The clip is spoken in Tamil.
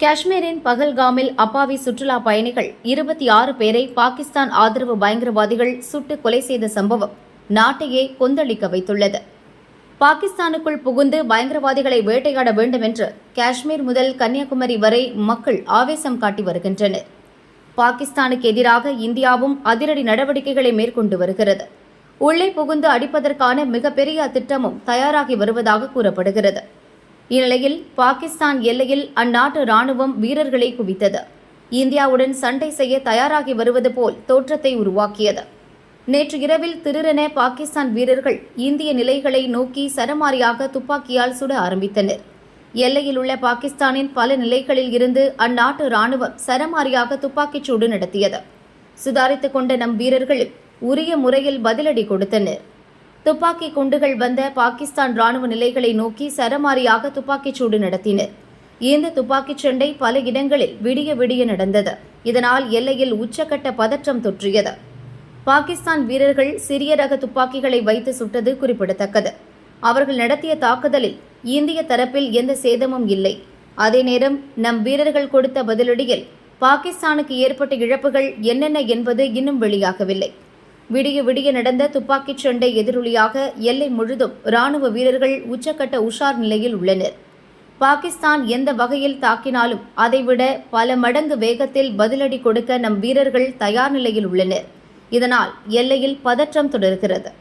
காஷ்மீரின் பகல்காமில் அப்பாவி சுற்றுலா பயணிகள் இருபத்தி ஆறு பேரை பாகிஸ்தான் ஆதரவு பயங்கரவாதிகள் சுட்டு கொலை செய்த சம்பவம் நாட்டையே கொந்தளிக்க வைத்துள்ளது. பாகிஸ்தானுக்குள் புகுந்து பயங்கரவாதிகளை வேட்டையாட வேண்டும் என்று காஷ்மீர் முதல் கன்னியாகுமரி வரை மக்கள் ஆவேசம் காட்டி வருகின்றனர். பாகிஸ்தானுக்கு எதிராக இந்தியாவும் அதிரடி நடவடிக்கைகளை மேற்கொண்டு வருகிறது. உள்ளே புகுந்து அடிப்பதற்கான மிகப்பெரிய திட்டமும் தயாராகி வருவதாக கூறப்படுகிறது. இந்நிலையில் பாகிஸ்தான் எல்லையில் அந்நாட்டு ராணுவம் வீரர்களை குவித்தது. இந்தியாவுடன் சண்டை செய்ய தயாராகி வருவது போல் தோற்றத்தை உருவாக்கியது. நேற்று இரவில் திடீரென பாகிஸ்தான் வீரர்கள் இந்திய நிலைகளை நோக்கி சரமாரியாக துப்பாக்கியால் சுட ஆரம்பித்தனர். எல்லையில் உள்ள பாகிஸ்தானின் பல நிலைகளில் இருந்து அந்நாட்டு ராணுவம் சரமாரியாக துப்பாக்கிச் சூடு நடத்தியது. சுதாரித்துக் கொண்ட நம் வீரர்கள் உரிய முறையில் பதிலடி கொடுத்தனர். துப்பாக்கி குண்டுகள் வந்த பாகிஸ்தான் ராணுவ நிலைகளை நோக்கி சரமாரியாக துப்பாக்கிச் சூடு நடத்தினர். இந்த துப்பாக்கிச் சண்டை பல இடங்களில் விடிய விடிய நடந்தது. இதனால் எல்லையில் உச்சக்கட்ட பதற்றம் தொற்றியது. பாகிஸ்தான் வீரர்கள் சிறிய ரக துப்பாக்கிகளை வைத்து சுட்டது குறிப்பிடத்தக்கது. அவர்கள் நடத்திய தாக்குதலில் இந்திய தரப்பில் எந்த சேதமும் இல்லை. அதே நேரம் நம் வீரர்கள் கொடுத்த பதிலடியில் பாகிஸ்தானுக்கு ஏற்பட்ட இழப்புகள் என்னென்ன என்பது இன்னும் வெளியாகவில்லை. விடிய விடிய நடந்த துப்பாக்கிச் சண்டை எதிரொலியாக எல்லை முழுதும் ராணுவ வீரர்கள் உச்சக்கட்ட உஷார் நிலையில் உள்ளனர். பாகிஸ்தான் எந்த வகையில் தாக்கினாலும் அதைவிட பல மடங்கு வேகத்தில் பதிலடி கொடுக்க நம் வீரர்கள் தயார் நிலையில் உள்ளனர். இதனால் எல்லையில் பதற்றம் தொடர்கிறது.